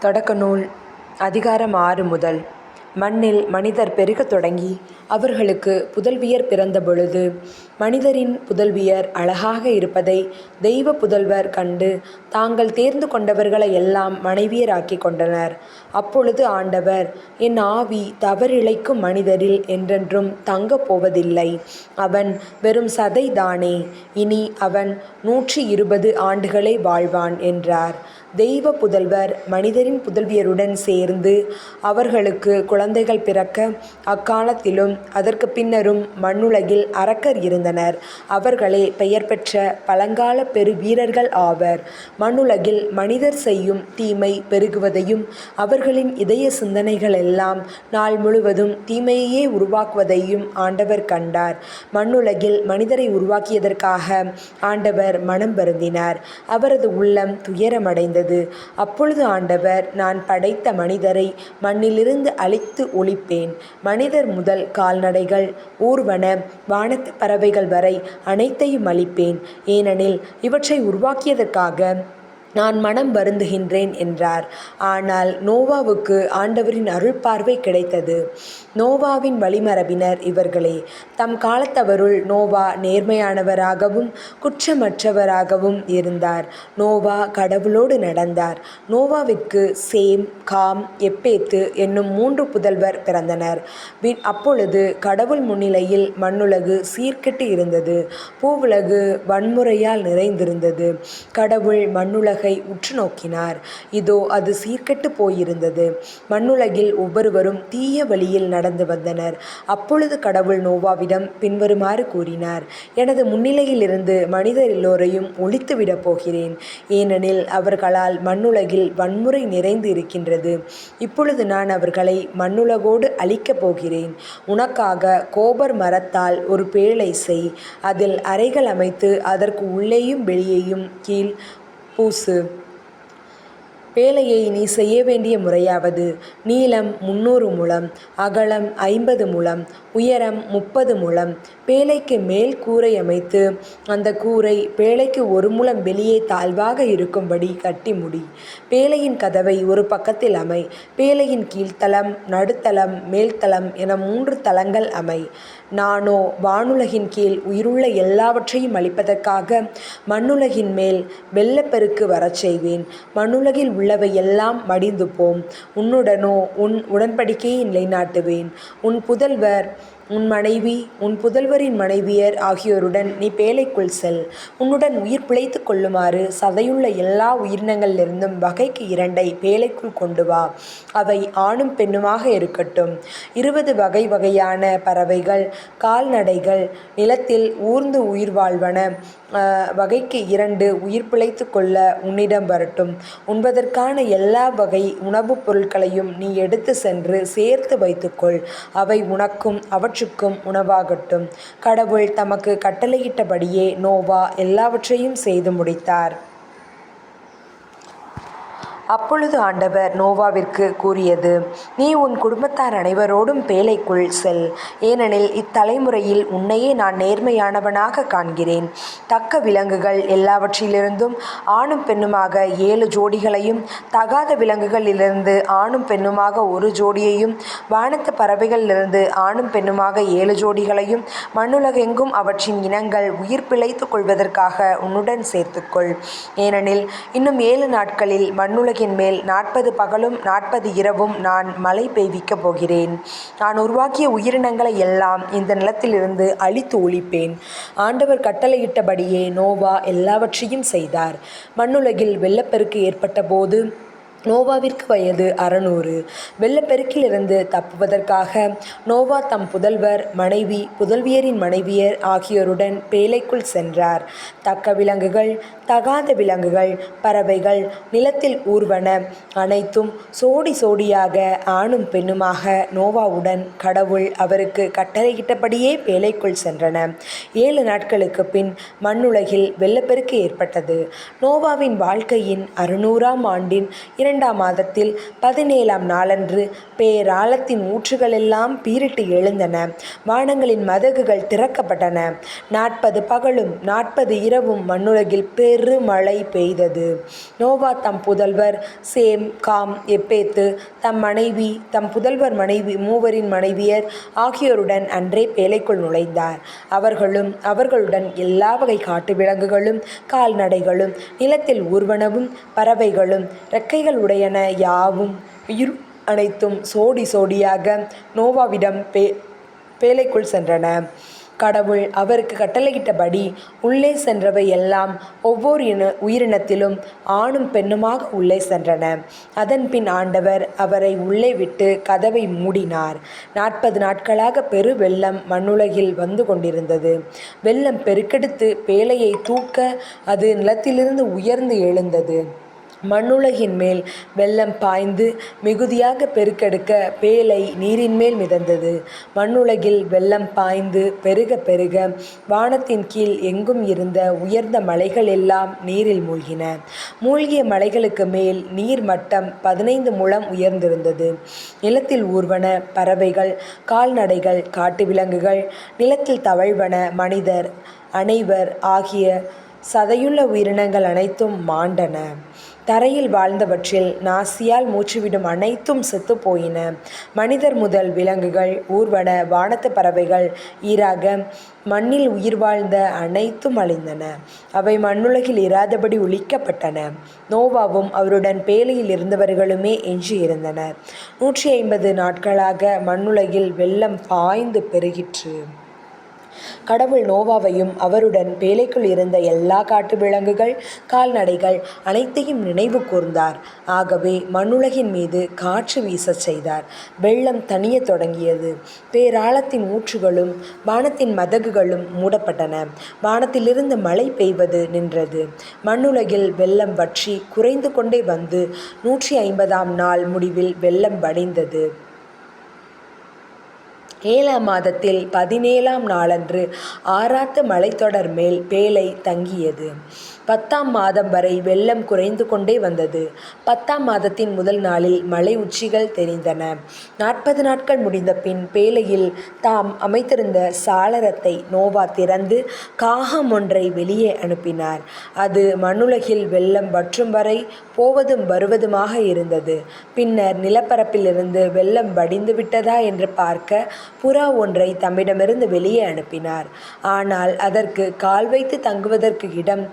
தொடக்க நூல் அதிகாரம் ஆறு முதல். மண்ணில் மனிதர் பெருகத் தொடங்கி அவர்களுக்கு புதல்வியர் பிறந்தபொழுது மனிதரின் புதல்வியர் அழகாக இருப்பதை தெய்வ புதல்வர் கண்டு தாங்கள் தேர்ந்து கொண்டவர்களை எல்லாம் மனைவியராக்கி கொண்டனர். அப்பொழுது ஆண்டவர் என் ஆவி தவறிழைக்கும் மனிதரில் என்றென்றும் தங்கப் போவதில்லை. அவன் வெறும் சதைதானே. இனி அவன் நூற்றி இருபது ஆண்டுகளே வாழ்வான் என்றார். தெய்வ புதல்வர் மனிதரின் புதல்வியருடன் சேர்ந்து அவர்களுக்கு குழந்தைகள் பிறக்க அக்காலத்திலும் அதற்கு பின்னரும் மண்ணுலகில் அரக்கர் இருந்தனர். அவர்களே பெயர் பெற்ற பழங்கால பெரு வீரர்கள் ஆவர். மண்ணுலகில் மனிதர் செய்யும் தீமை பெருகுவதையும் அவர்களின் இதய சிந்தனைகள் எல்லாம் நாள் முழுவதும் தீமையையே உருவாக்குவதையும் ஆண்டவர் கண்டார். மண்ணுலகில் மனிதரை உருவாக்கியதற்காக ஆண்டவர் மனம் வருந்தினார். அவரது உள்ளம் துயரமடைந்தது. அப்பொழுது ஆண்டவர் நான் படைத்த மனிதரை மண்ணிலிருந்து அழித்து ஒழிப்பேன். மனிதர் முதல் கால்நடைகள் ஊர்வன வானத்து பறவைகள் வரை அனைத்தையும் அழிப்பேன். ஏனெனில் இவற்றை உருவாக்கியதற்காக நான் மனம் வருந்துகின்றேன் என்றார். ஆனால் நோவாவுக்கு ஆண்டவரின் அருள் பார்வை கிடைத்தது. நோவாவின் வழிமரபினர் இவர்களே தம் காலத்தவருள் நோவா நேர்மையானவராகவும் குற்றமற்றவராகவும் இருந்தார். நோவா கடவுளோடு நடந்தார். நோவாவிற்கு சேம் காம் எப்பேத்து என்னும் மூன்று புதல்வர் பிறந்தனர். அப்பொழுது கடவுள் முன்னிலையில் மண்ணுலகு சீர்கெட்டு இருந்தது. பூவுலகு வன்முறையால் நிறைந்திருந்தது. கடவுள் மண்ணுலக உற்று நோக்கினார். இதோ அது சீர்கெட்டு போயிருந்தது. மண்ணுலகில் ஒவ்வொருவரும் தீய வழியில் நடந்து வந்தனர். அப்பொழுது கடவுள் நோவாவிடம் பின்வருமாறு கூறினார் எனது முன்னிலையிலிருந்து மனிதர் எல்லோரையும் ஒழித்துவிடப் போகிறேன். ஏனெனில் அவர்களால் மண்ணுலகில் வன்முறை நிறைந்து இருக்கின்றது. இப்பொழுது நான் அவர்களை மண்ணுலகோடு அழிக்கப் போகிறேன். உனக்காக கோபர் மரத்தால் ஒரு பேழை செய். அதில் அறைகள் அமைத்து அதற்கு உள்ளேயும் வெளியேயும் கீழ் பூசு. வேலையை நீ செய்ய வேண்டிய முறையாவது நீளம் முன்னூறு முழம் அகலம் ஐம்பது முழம் உயரம் முப்பது முழம் பேழைக்கு மேல் கூரை அமைத்து அந்த கூரை பேழைக்கு ஒரு முழம் வெளியே தாழ்வாக இருக்கும்படி கட்டி முடி. பேழையின் கதவை ஒரு பக்கத்தில் அமை. பேழையின் கீழ்த்தளம் நடுத்தளம் மேல்தளம் என மூன்று தளங்கள் அமை. நானோ வானுலகின் கீழ் உயிருள்ள எல்லாவற்றையும் அளிப்பதற்காக மண்ணுலகின் மேல் வெள்ளப்பெருக்கு வரச் செய்வேன். மண்ணுலகில் உள்ளவை எல்லாம் மடிந்து போம். உன்னுடனோ உன் உடன்படிக்கையை நிலைநாட்டுவேன். உன் புதல்வர் உன் மனைவி உன் புதல்வரின் மனைவியர் ஆகியோருடன் நீ பேழைக்குள் செல். உன்னுடன் உயிர் பிழைத்துக் கொள்ளுமாறு சதையுள்ள எல்லா உயிரினங்களிலிருந்தும் வகைக்கு இரண்டை பேழைக்குள் கொண்டு வா. அவை ஆணும் பெண்ணுமாக இருக்கட்டும். இருபது வகை வகையான பறவைகள் கால்நடைகள் நிலத்தில் ஊர்ந்து உயிர் வாழ்வன. வகைக்கு இரண்டு உயிர் பிழைத்து கொள்ள உன்னிடம் வரட்டும். உண்பதற்கான எல்லா வகை உணவுப் பொருட்களையும் நீ எடுத்து சென்று சேர்த்து வைத்துக்கொள் அவை உனக்கும் அவற்றுக்கும் உணவாகட்டும். கடவுள் தமக்கு கட்டளையிட்டபடியே நோவா எல்லாவற்றையும் செய்து முடித்தார். அப்பொழுது ஆண்டவர் நோவாவிற்கு கூறியது நீ உன் குடும்பத்தார் அனைவரோடும் பேழைக்குள் செல். ஏனெனில் இத்தலைமுறையில் உன்னையே நான் நேர்மையானவனாக காண்கிறேன். தக்க விலங்குகள் எல்லாவற்றிலிருந்தும் ஆணும் பெண்ணுமாக ஏழு ஜோடிகளையும் தகாத விலங்குகளிலிருந்து ஆணும் பெண்ணுமாக ஒரு ஜோடியையும் வானத்து பறவைகளிலிருந்து ஆணும் பெண்ணுமாக ஏழு ஜோடிகளையும் மண்ணுலகெங்கும் அவற்றின் இனங்கள் உயிர் பிழைத்துக் கொள்வதற்காக உன்னுடன் சேர்த்துக்கொள். ஏனெனில் இன்னும் ஏழு நாட்களில் உலகின் மேல் நாற்பது பகலும் நாற்பது இரவும் நான் மழை பெய்விக்கப் போகிறேன். நான் உருவாக்கிய உயிரினங்களை எல்லாம் இந்த நிலத்திலிருந்து அழித்து ஒழிப்பேன். ஆண்டவர் கட்டளையிட்டபடியே நோவா எல்லாவற்றையும் செய்தார். மண்ணுலகில் வெள்ளப்பெருக்கு ஏற்பட்ட போது நோவாவிற்கு வயது அறநூறு. வெள்ளப்பெருக்கிலிருந்து தப்புவதற்காக நோவா தம் புதல்வர் மனைவி புதல்வியரின் மனைவியர் ஆகியோருடன் பேலைக்குள் சென்றார். தக்க விலங்குகள் தகாத விலங்குகள் பறவைகள் நிலத்தில் ஊர்வன அனைத்தும் சோடி சோடியாக ஆணும் பெண்ணுமாக நோவாவுடன் கடவுள் அவருக்கு கட்டளையிட்டபடியே பேலைக்குள் சென்றன. ஏழு நாட்களுக்கு பின் மண்ணுலகில் வெள்ளப்பெருக்கு ஏற்பட்டது. நோவாவின் வாழ்க்கையின் அறுநூறாம் ஆண்டின் பன்னிரெண்டாம் மாதத்தில் பதினேழாம் நாளன்று பேராலத்தின் ஊற்றுகளெல்லாம் பீரிட்டு எழுந்தன. வானங்களின் மதகுகள் திறக்கப்பட்டன. நாற்பது பகலும் நாற்பது இரவும் மண்ணுலகில் பெருமழை பெய்தது. நோவா தம் புதல்வர் சேம் காம் எப்பேத்து தம் மனைவி தம் புதல்வர் மனைவி மூவரின் மனைவியர் ஆகியோருடன் அன்றே பேலைக்குள் நுழைந்தார். அவர்களும் அவர்களுடன் எல்லா வகை காட்டு விலங்குகளும் கால்நடைகளும் நிலத்தில் ஊர்வனவும் பறவைகளும் இறக்கைகள் உடையன யாவும். உயிர் அனைத்தும் சோடி சோடியாக நோவாவிடம் பே பேலைக்குள் சென்றன. கடவுள் அவருக்கு கட்டளையிட்டபடி உள்ளே சென்றவை எல்லாம் ஒவ்வொரு இன உயிரினத்திலும் ஆணும் பெண்ணுமாக உள்ளே சென்றன. அதன்பின் ஆண்டவர் அவரை உள்ளே விட்டு கதவை மூடினார். நாற்பது நாட்களாக பெரு வெள்ளம் மண்ணுலகில் வந்து கொண்டிருந்தது. வெள்ளம் பெருக்கெடுத்து பேலையை தூக்க அது நிலத்திலிருந்து உயர்ந்து எழுந்தது. மண்ணுலகின் மேல் வெள்ளம் பாய்ந்து மிகுதியாக பெருக்கெடுக்க பேலை நீரின் மேல் மிதந்தது. மண்ணுலகில் வெள்ளம் பாய்ந்து பெருக பெருக வானத்தின் கீழ் எங்கும் இருந்த உயர்ந்த மலைகள் எல்லாம் நீரில் மூழ்கின. மூழ்கிய மலைகளுக்கு மேல் நீர் மட்டம் பதினைந்து முழம் உயர்ந்திருந்தது. நிலத்தில் ஊர்வன பறவைகள் கால்நடைகள் காட்டு விலங்குகள் நிலத்தில் தவழ்வன மனிதர் அனைவர் ஆகிய சதையுள்ள உயிரினங்கள் அனைத்தும் மாண்டன. தரையில் வாழ்ந்தவற்றில் நாசியால் மூச்சுவிடும் அனைத்தும் செத்துப்போயின. மனிதர் முதல் விலங்குகள் ஊர்வன வானத்துப் பறவைகள் ஈராக மண்ணில் உயிர் வாழ்ந்த அனைத்தும் அழிந்தன. அவை மண்ணுலகில் இராதபடி ஒழிக்கப்பட்டன. நோவாவும் அவருடன் பேலையில் இருந்தவர்களுமே எஞ்சியிருந்தனர் நூற்றி ஐம்பது நாட்களாக மண்ணுலகில் வெள்ளம் பாய்ந்து பெருகிற்று. கடவுள் நோவாவையும் அவருடன் பேலைக்குள் இருந்த எல்லா காட்டு விலங்குகள் கால்நடைகள் அனைத்தையும் நினைவு கூர்ந்தார். ஆகவே மண்ணுலகின் மீது காற்று வீசச் செய்தார். வெள்ளம் தனிய தொடங்கியது. பேராளத்தின் ஊற்றுகளும் வானத்தின் மதகுகளும் மூடப்பட்டன. வானத்திலிருந்து மழை பெய்வது நின்றது. மண்ணுலகில் வெள்ளம் வற்றி குறைந்து கொண்டே வந்து நூற்றி ஐம்பதாம் நாள் முடிவில் வெள்ளம் வடிந்தது. ஏழாம் மாதத்தில் பதினேழாம் நாளன்று ஆராத்து மலைத்தொடர் மேல் பேழை தங்கியது. பத்தாம் மாதம் வரை வெள்ளம் குறைந்து கொண்டே வந்தது. பத்தாம் மாதத்தின் முதல் நாளில் மலை உச்சிகள் தெரிந்தன. நாற்பது நாட்கள் முடிந்த பின் பேழையில் தாம் அமைத்திருந்த சாளரத்தை நோவா திறந்து காகம் ஒன்றை வெளியே அனுப்பினார். அது மண்ணுலகில் வெள்ளம் வற்றும் வரை போவதும் வருவதுமாக இருந்தது. பின்னர் நிலப்பரப்பிலிருந்து வெள்ளம் வடிந்து விட்டதா என்று பார்க்க புறா ஒன்றை தம்மிடமிருந்து வெளியே அனுப்பினார். ஆனால் அதற்கு கால் வைத்து தங்குவதற்கு இடம்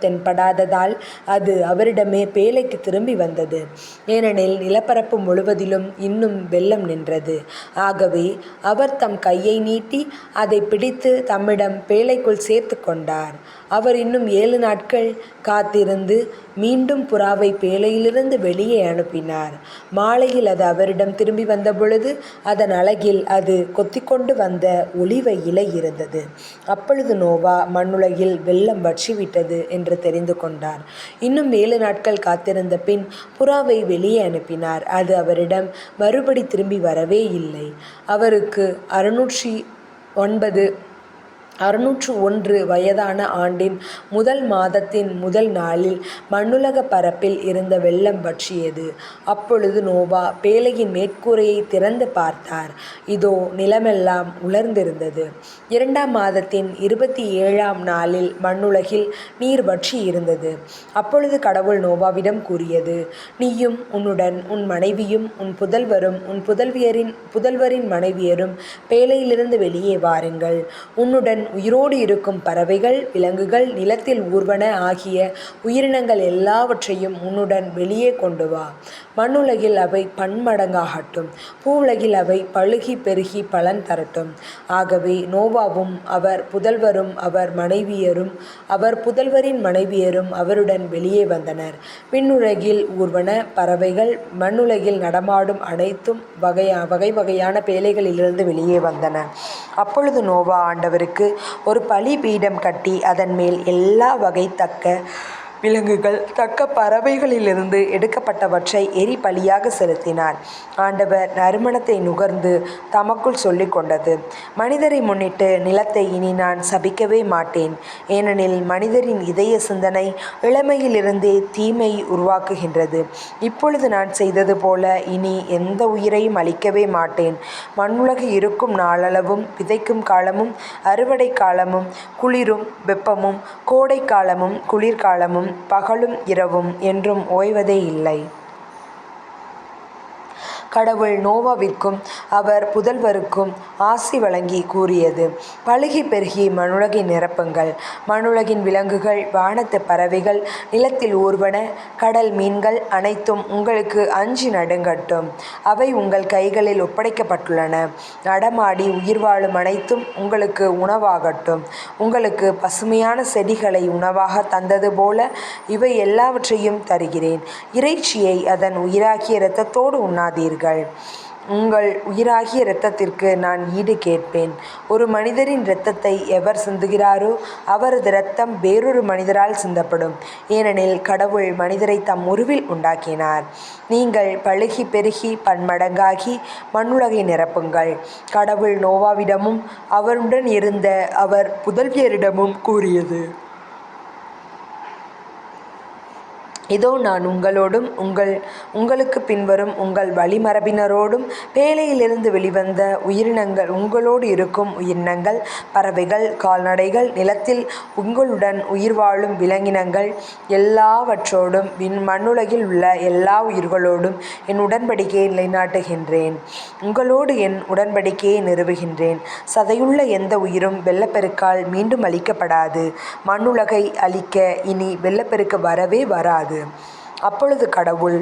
தென்படாததால் அது அவரிடமே பேழைக்கு திரும்பி வந்தது. ஏனெனில் நிலப்பரப்பு முழுவதிலும் இன்னும் வெள்ளம் நின்றது. ஆகவே அவர் தம் கையை நீட்டி அதை பிடித்து தம்மிடம் பேழைக்குள் சேர்த்து கொண்டார். அவர் இன்னும் ஏழு நாட்கள் காத்திருந்து மீண்டும் புறாவை பேழையிலிருந்து வெளியே அனுப்பினார். மாலையில் அது அவரிடம் திரும்பி வந்தபொழுது அதன் அழகில் அது கொத்திக்கொண்டு வந்த ஒளிவ இலை இருந்தது அப்பொழுது நோவா மண்ணுலகில் வெள்ளம் வற்றிவிட்டது என்று தெரிந்து கொண்டார். இன்னும் ஏழு நாட்கள் காத்திருந்த பின் புறாவை வெளியே அனுப்பினார். அது அவரிடம் மறுபடி திரும்பி வரவே இல்லை. அவருக்கு அறுநூற்றி ஒன்பது அறுநூற்று ஒன்று வயதான ஆண்டின் முதல் மாதத்தின் முதல் நாளில் மண்ணுலக பரப்பில் இருந்த வெள்ளம் வற்றியது. அப்பொழுது நோவா பேழையின் மேற்கூரையை திறந்து பார்த்தார். இதோ நிலமெல்லாம் உலர்ந்திருந்தது. இரண்டாம் மாதத்தின் இருபத்தி ஏழாம் நாளில் மண்ணுலகில் நீர் வற்றி இருந்தது அப்பொழுது கடவுள் நோவாவிடம் கூறியது நீயும் உன்னுடன் உன் மனைவியும் உன் புதல்வரும் உன் புதல்வியரின் புதல்வரின் மனைவியரும் பேலையிலிருந்து வெளியே வாருங்கள். உன்னுடன் உயிரோடு இருக்கும் பறவைகள் விலங்குகள் நிலத்தில் ஊர்வன ஆகிய உயிரினங்கள் எல்லாவற்றையும் உன்னுடன் வெளியே கொண்டு வா. மண்ணுலகில் அவை பன்மடங்காகட்டும். பூவுலகில் அவை பழுகி பெருகி பலன் தரட்டும். ஆகவே நோவாவும் அவர் புதல்வரும் அவர் மனைவியரும் அவர் புதல்வரின் மனைவியரும் அவருடன் வெளியே வந்தனர். விண்ணுலகில் ஊர்வன பறவைகள் மண்ணுலகில் நடமாடும் அனைத்தும் வகையா வகை வகையான பேழைகளிலிருந்து வெளியே வந்தன. அப்பொழுது நோவா ஆண்டவருக்கு ஒரு பலிபீடம் கட்டி அதன் மேல் எல்லா வகை தக்க விலங்குகள் தக்க பறவைகளிலிருந்து எடுக்கப்பட்டவற்றை எரி பலியாக செலுத்தினார். ஆண்டவர் நறுமணத்தை நுகர்ந்து தமக்குள் சொல்லிக் கொண்டது மனிதரை முன்னிட்டு நிலத்தை இனி நான் சபிக்கவே மாட்டேன். ஏனெனில் மனிதரின் இதய சிந்தனை இளமையிலிருந்தே தீமை உருவாக்குகின்றது. இப்பொழுது நான் செய்தது போல இனி எந்த உயிரையும் அழிக்கவே மாட்டேன். மண்ணுலகு இருக்கும் நாளளவும் விதைக்கும் காலமும் அறுவடை காலமும் குளிரும் வெப்பமும் கோடை காலமும் குளிர்காலமும் பகலும் இரவும் என்றும் ஓய்வதே இல்லை. கடவுள் நோவாவிற்கும் அவர் புதல்வருக்கும் ஆசி வழங்கி கூறியது பழுகி பெருகி மனுலகின் நிரப்புங்கள். மனுலகின் விலங்குகள் வானத்து பறவைகள் நிலத்தில் ஊர்வன கடல் மீன்கள் அனைத்தும் உங்களுக்கு அஞ்சி நடுங்கட்டும். அவை உங்கள் கைகளில் ஒப்படைக்கப்பட்டுள்ளன. நடமாடி உயிர்வாழும் அனைத்தும் உங்களுக்கு உணவாகட்டும். உங்களுக்கு பசுமையான செடிகளை உணவாக தந்தது போல இவை எல்லாவற்றையும் தருகிறேன். இறைச்சியை அதன் உயிராகிய இரத்தத்தோடு உண்ணாதீர்கள். உங்கள் உயிராகிய இரத்தத்திற்கு நான் ஈடு கேட்பேன். ஒரு மனிதரின் இரத்தத்தை எவர் சிந்துகிறாரோ அவரது இரத்தம் வேறொரு மனிதரால் சிந்தப்படும். ஏனெனில் கடவுள் மனிதரை தம் உருவில் உண்டாக்கினார். நீங்கள் பழுகி பெருகி பன்மடங்காகி மண்ணுலகை நிரப்புங்கள். கடவுள் நோவாவிடமும் அவருடன் இருந்த அவர் புதல்வியரிடமும் கூறியது இதோ நான் உங்களோடும் உங்கள் உங்களுக்குப் பின்வரும் உங்கள் வழிமரபினரோடும் பேழையிலிருந்து வெளிவந்த உயிரினங்கள் உங்களோடு இருக்கும் உயிரினங்கள் பறவைகள் கால்நடைகள் நிலத்தில் உங்களுடன் உயிர் வாழும் விலங்கினங்கள் எல்லாவற்றோடும் மண்ணுலகில் உள்ள எல்லா உயிர்களோடும் என் உடன்படிக்கையை நிலைநாட்டுகின்றேன். உங்களோடு என் உடன்படிக்கையை நிறுவுகின்றேன். சதையுள்ள எந்த உயிரும் வெள்ளப்பெருக்கால் மீண்டும் அழிக்கப்படாது. மண்ணுலகை அழிக்க இனி வெள்ளப்பெருக்கு வரவே வராது. அப்பொழுது கடவுள்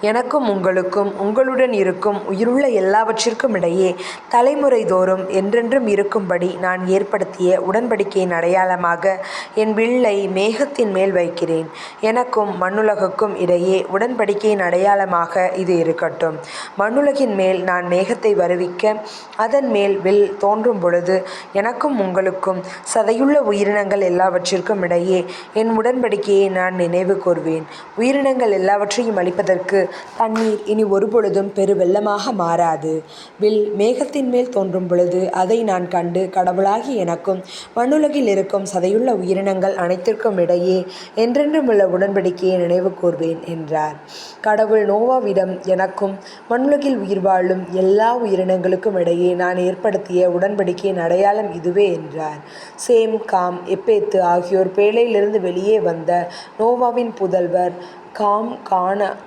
எனக்கும் உங்களுக்கும் உங்களுடன் இருக்கும் உயிருள்ள எல்லாவற்றிற்கும் இடையே தலைமுறை தோறும் என்றென்றும் இருக்கும்படி நான் ஏற்படுத்திய உடன்படிக்கையின் அடையாளமாக என் வில்லை மேகத்தின் மேல் வைக்கிறேன். எனக்கும் மண்ணுலகுக்கும் இடையே உடன்படிக்கையின் அடையாளமாக இது இருக்கட்டும். மண்ணுலகின் மேல் நான் மேகத்தை வருவிக்க அதன் மேல் வில் தோன்றும் பொழுது எனக்கும் உங்களுக்கும் சதையுள்ள உயிரினங்கள் எல்லாவற்றிற்கும் இடையே என் உடன்படிக்கையை நான் நினைவு கூர்வேன். உயிரினங்கள் எல்லாவற்றையும் அளிப்பதற்கு தண்ணீர் இனி ஒருபொழுதும் பெருவெள்ளமாக மாறாது. வில் மேகத்தின் மேல் தோன்றும்பொழுது அதை நான் கண்டு கடவுளாகி எனக்கும் மண்ணுலகில் இருக்கும் சதையுள்ள உயிரினங்கள் அனைத்திற்கும் இடையே என்றென்றுமுள்ள உடன்படிக்கையை நினைவு கூர்வேன் என்றார். கடவுள் நோவாவிடம் எனக்கும் மண்ணுலகில் உயிர் வாழும் எல்லா உயிரினங்களுக்கும் இடையே நான் ஏற்படுத்திய உடன்படிக்கையின் அடையாளம் இதுவே என்றார். சேம் காம் எப்பேத்து ஆகியோர் பேழையிலிருந்து வெளியே வந்த நோவாவின் புதல்வர் காம்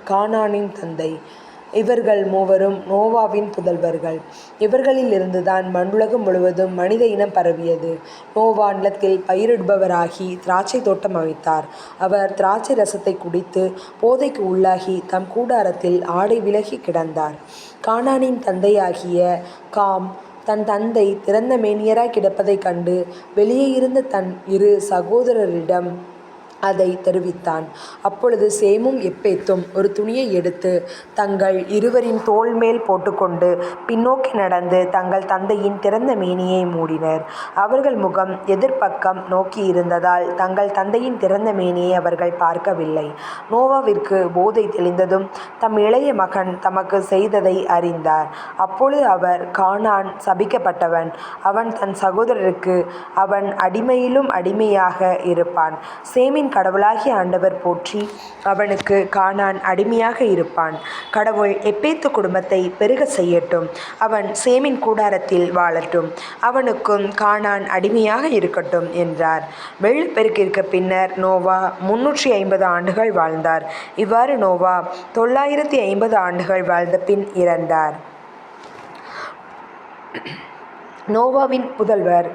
கானானின் தந்தை. இவர்கள் மூவரும் நோவாவின் புதல்வர்கள். இவர்களிலிருந்துதான் மண்ணுலகம் முழுவதும் மனித இனம் பரவியது. நோவா நிலத்தில் பயிரிடுபவராகி திராட்சை தோட்டம் அமைத்தார். அவர் திராட்சை ரசத்தை குடித்து போதைக்கு உள்ளாகி தம் கூடாரத்தில் ஆடை விலகி கிடந்தார். கானானின் தந்தையாகிய காம் தன் தந்தை திறந்த மேனியராய் கிடப்பதைக் கண்டு வெளியே இருந்த தன் இரு சகோதரரிடம் அதை தெரிவித்தான். அப்பொழுது சேமும் எப்பேத்தும் ஒரு துணியை எடுத்து தங்கள் இருவரின் தோள்மேல் போட்டுக்கொண்டு பின்னோக்கி நடந்து தங்கள் தந்தையின் திறந்த மேனியை மூடினர். அவர்கள் முகம் எதிர்ப்பக்கம் நோக்கியிருந்ததால் தங்கள் தந்தையின் திறந்த மேனியை அவர்கள் பார்க்கவில்லை. நோவாவிற்கு போதை தெளிந்ததும் தம் இளைய மகன் தமக்கு செய்ததை அறிந்தார். அப்பொழுது அவர் கானான் சபிக்கப்பட்டவன் அவன் தன் சகோதரருக்கு அவன் அடிமையிலும் அடிமையாக இருப்பான். சேமின் கடவுளாகிய ஆண்டவர் போற்றி அவனுக்கு காணான் அடிமையாக இருப்பான். கடவுள் எப்பேத்து குடும்பத்தை பெருக செய்யட்டும். அவன் சேமின் கூடாரத்தில் வாழட்டும். அவனுக்கும் காணான் அடிமையாக இருக்கட்டும் என்றார். வெள்ளப்பெருக்கிற்கு பின்னர் நோவா முன்னூற்றி ஐம்பது ஆண்டுகள் வாழ்ந்தார். இவ்வாறு நோவா தொள்ளாயிரத்தி ஐம்பது ஆண்டுகள் வாழ்ந்த பின் இறந்தார். நோவாவின் புதல்வர்